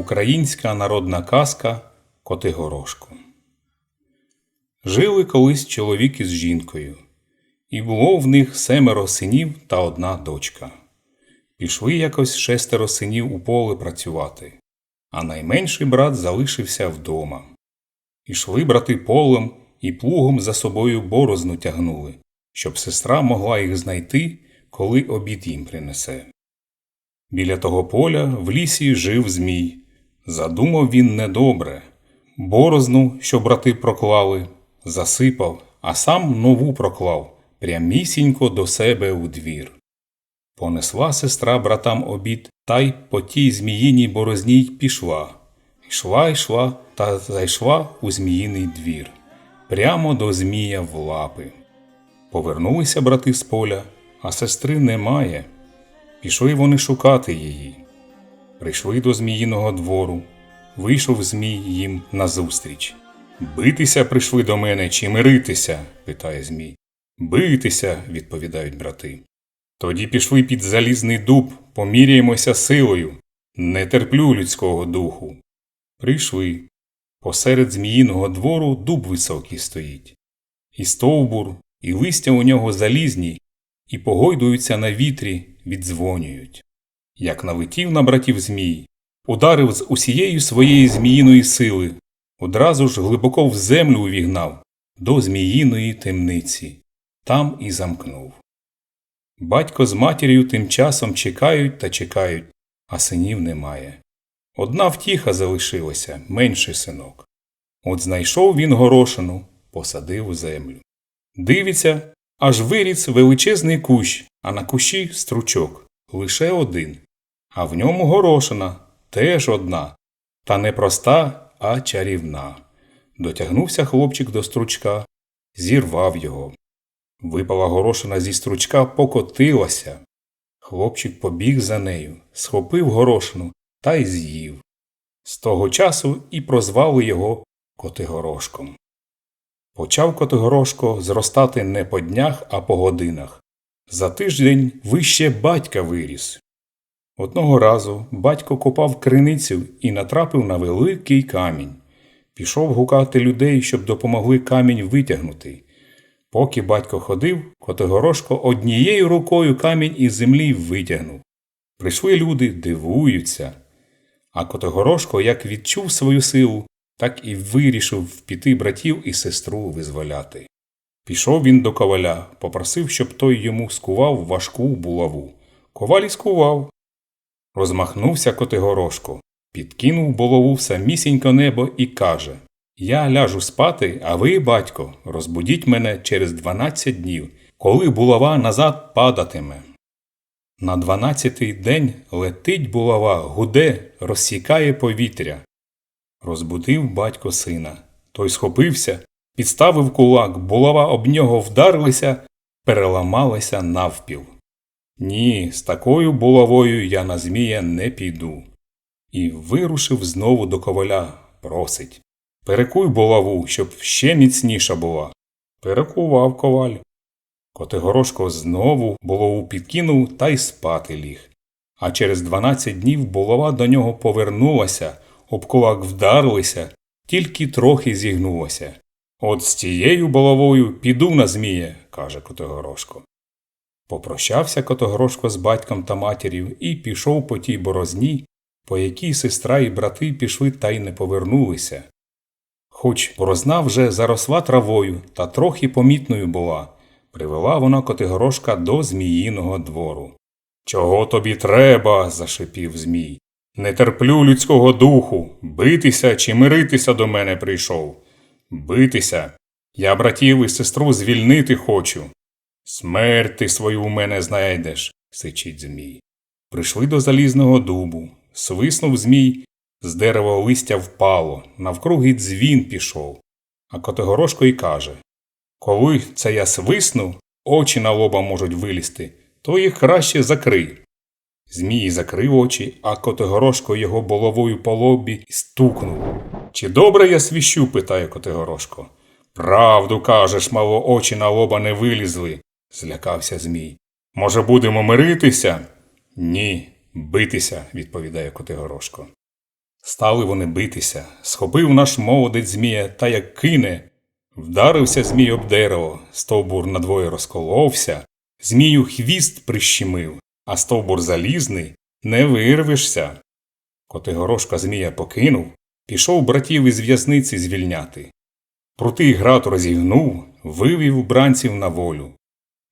Українська народна казка Котигорошко. Жили колись чоловік із жінкою, і було в них семеро синів та одна дочка. Пішли якось шестеро синів у поле працювати, а найменший брат залишився вдома. Ішли брати полем і плугом за собою борозну тягнули, щоб сестра могла їх знайти, коли обід їм принесе. Біля того поля в лісі жив Змій. Задумав він недобре. Борозну, що брати проклали, засипав, а сам нову проклав прямісінько до себе у двір. Понесла сестра братам обід та й по тій зміїній борозні й пішла. Йшла, йшла та зайшла у зміїний двір, прямо до Змія в лапи. Повернулися брати з поля, а сестри немає. Пішли вони шукати її. Прийшли до Зміїного двору. Вийшов Змій їм назустріч. Битися прийшли до мене чи миритися? питає Змій. Битися, відповідають брати. Тоді пішли під залізний дуб, поміряємося силою. Не терплю людського духу. Прийшли. Посеред зміїного двору дуб високий стоїть. І стовбур, і листя у нього залізні, і погойдуються на вітрі, віддзвонюють. Як налетів на братів змій, ударив з усією своєї зміїної сили, одразу ж глибоко в землю увігнав до зміїної темниці, там і замкнув. Батько з матір'ю тим часом чекають та чекають, а синів немає. Одна втіха залишилася, менший синок. От знайшов він горошину, посадив у землю. Дивиться, аж виріс величезний кущ, а на кущі стручок лише один, а в ньому горошина теж одна, та не проста, а чарівна. Дотягнувся хлопчик до стручка, зірвав його. Випала горошина зі стручка, покотилася. Хлопчик побіг за нею, схопив горошину та й з'їв. З того часу і прозвали його Котигорошком. Почав Котигорошко зростати не по днях, а по годинах. За тиждень вище батька виріс. Одного разу батько копав криницю і натрапив на великий камінь. Пішов гукати людей, щоб допомогли камінь витягнути. Поки батько ходив, Котигорошко однією рукою камінь із землі витягнув. Прийшли люди, дивуються. А Котигорошко як відчув свою силу, так і вирішив піти братів і сестру визволяти. Пішов він до коваля, попросив, щоб той йому скував важку булаву. Коваль і скував. Розмахнувся Котигорошко, підкинув булаву в самісінько небо і каже Я ляжу спати, а ви, батько, розбудіть мене через дванадцять днів, коли булава назад падатиме. На дванадцятий день летить булава, гуде, розсікає повітря. Розбудив батько сина. Той схопився, підставив кулак, булава об нього вдарилися, переламалися навпіл. Ні, з такою булавою я на Змія не піду. І вирушив знову до коваля, просить. Перекуй булаву, щоб ще міцніша була. Перекував коваль. Котигорошко знову булаву підкинув та й спати ліг. А через дванадцять днів булава до нього повернулася, об кулак вдарилися, тільки трохи зігнулася. От з тією булавою піду на Змія, каже Котигорошко. Попрощався Котогорошко з батьком та матір'ю і пішов по тій борозні, по якій сестра і брати пішли та й не повернулися. Хоч борозна вже заросла травою та трохи помітною була, привела вона Котигорошка до Зміїного двору. Чого тобі треба? зашипів Змій. Не терплю людського духу, битися чи миритися до мене прийшов. Битися. Я братів і сестру звільнити хочу. Смерть ти свою у мене знайдеш, сичить Змій. Прийшли до залізного дубу. Свиснув Змій, з дерева листя впало, навкруги дзвін пішов. А Котигорошко й каже Коли це я свисну, очі на лоба можуть вилізти, то їх краще закрий. Змій закрив очі, а Котигорошко його головою по лобі стукнув. Чи добре я свіщу? питає Котигорошко. Правду кажеш, мало очі на лоба не вилізли, злякався Змій. Може, будемо миритися? Ні, битися, відповідає Котигорошко. Стали вони битися, схопив наш молодець змія та як кине. Вдарився змій об дерево, стовбур надвоє розколовся, змію хвіст прищемив, а стовбур залізний не вирвешся. Котигорошка змія покинув, пішов братів із в'язниці звільняти. Прутий град розігнув, вивів бранців на волю.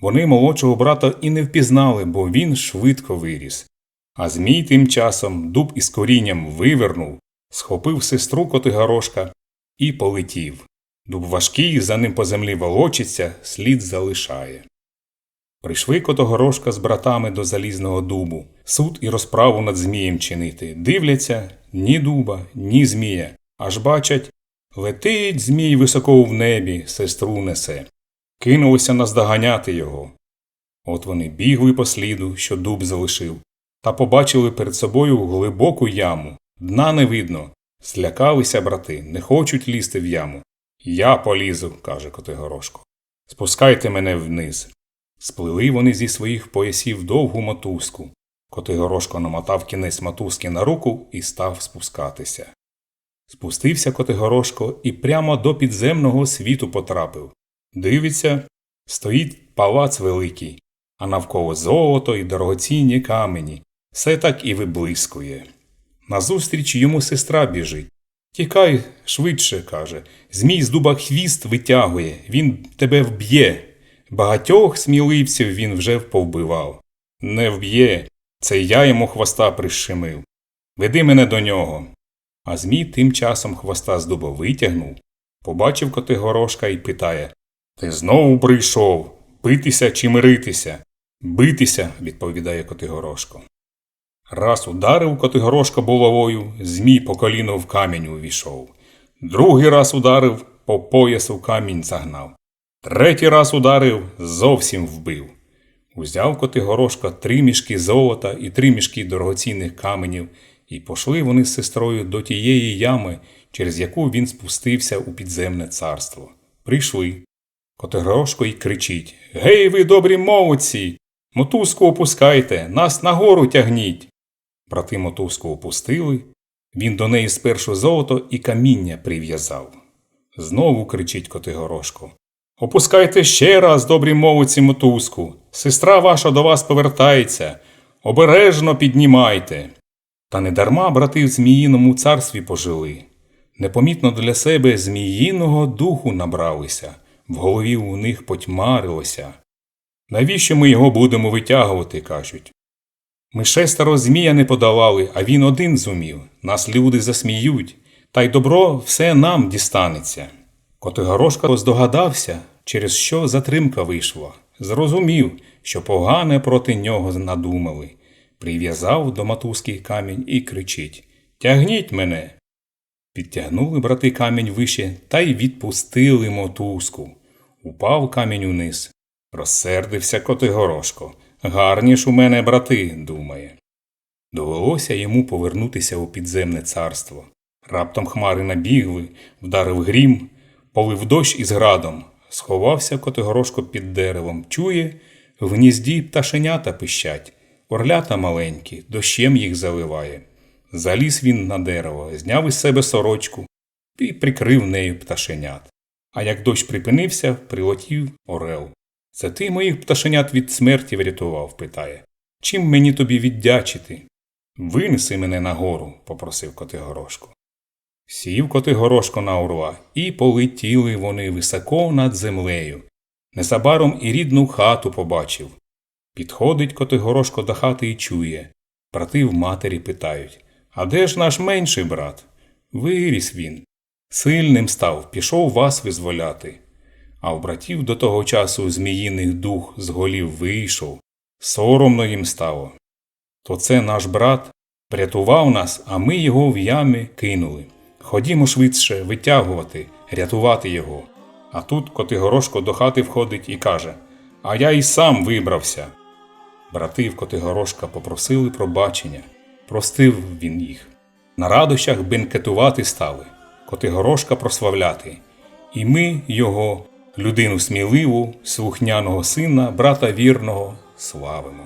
Вони молодшого брата і не впізнали, бо він швидко виріс. А змій тим часом дуб із корінням вивернув, схопив сестру Котигорошка і полетів. Дуб важкий, за ним по землі волочиться, слід залишає. Прийшли Котогорошка з братами до залізного дубу, суд і розправу над змієм чинити. Дивляться ні дуба, ні змія, аж бачать летить змій високо в небі, сестру несе. Кинулися наздоганяти його. От вони бігли по сліду, що дуб залишив, та побачили перед собою глибоку яму. Дна не видно. Злякалися брати, не хочуть лізти в яму. Я полізу, каже Котигорошко. Спускайте мене вниз. Сплили вони зі своїх поясів довгу мотузку. Котигорошко намотав кінець мотузки на руку і став спускатися. Спустився Котигорошко і прямо до підземного світу потрапив. Дивиться, стоїть палац великий, а навколо золото і дорогоцінні камені. Все так і виблискує. Назустріч йому сестра біжить. Тікай швидше, каже. Змій з дуба хвіст витягує, він тебе вб'є. Багатьох сміливців він вже повбивав. Не вб'є, це я йому хвоста прищемив. Веди мене до нього. А Змій тим часом хвоста з дуба витягнув, побачив Котигорошка і питає Ти знову прийшов битися чи миритися? Битися, відповідає Котигорошко. Раз ударив Котигорошка булавою, Змій по коліно в камінь увійшов. Другий раз ударив, по поясу камінь загнав. Третій раз ударив, зовсім вбив. Узяв Котигорошка три мішки золота і три мішки дорогоцінних каменів, і пошли вони з сестрою до тієї ями, через яку він спустився у підземне царство. Прийшли. Котигорошко й кричить Гей, ви добрі молодці! Мотузку опускайте, нас нагору тягніть. Брати мотузку опустили. Він до неї спершу золото і каміння прив'язав. Знову кричить Котигорошко. Опускайте ще раз, добрі молодці, мотузку. Сестра ваша до вас повертається. Обережно піднімайте. Та недарма брати в Зміїному царстві пожили. Непомітно для себе зміїного духу набралися, в голові у них потьмарилося. Навіщо ми його будемо витягувати, кажуть. Ми шестеро змія не подолали, а він один зумів. Нас люди засміють, та й добро все нам дістанеться. Котигорошка здогадався, через що затримка вийшла. Зрозумів, що погане проти нього надумали. Прив'язав до матузки камінь і кричить Тягніть мене. Підтягнули брати камінь вище та й відпустили мотузку. Упав камінь униз. Розсердився Котигорошко. Гарні ж у мене брати, думає. Довелося йому повернутися у підземне царство. Раптом хмари набігли, вдарив грім, полив дощ із градом. Сховався Котигорошко під деревом. Чує, в гнізді пташенята пищать, орлята маленькі, дощем їх заливає. Заліз він на дерево, зняв із себе сорочку і прикрив нею пташенят. А як дощ припинився, прилетів орел. Це ти моїх пташенят від смерті врятував, питає. Чим мені тобі віддячити? Винеси мене нагору, попросив Котигорошко. Сів Котигорошко на орла, і полетіли вони високо над землею. Незабаром і рідну хату побачив. Підходить Котигорошко до хати і чує. Брати в матері питають А де ж наш менший брат? Виріс він. Сильним став, пішов вас визволяти. А в братів до того часу зміїний дух з голів вийшов, соромно їм стало. То це наш брат врятував нас, а ми його в ямі кинули. Ходімо швидше витягувати, рятувати його. А тут Котигорошко до хати входить і каже А я і сам вибрався. Брати в Котигорошка попросили пробачення, простив він їх. На радощах бенкетувати стали, Котигорошка прославляти. І ми його, людину сміливу, слухняного сина, брата вірного, славимо.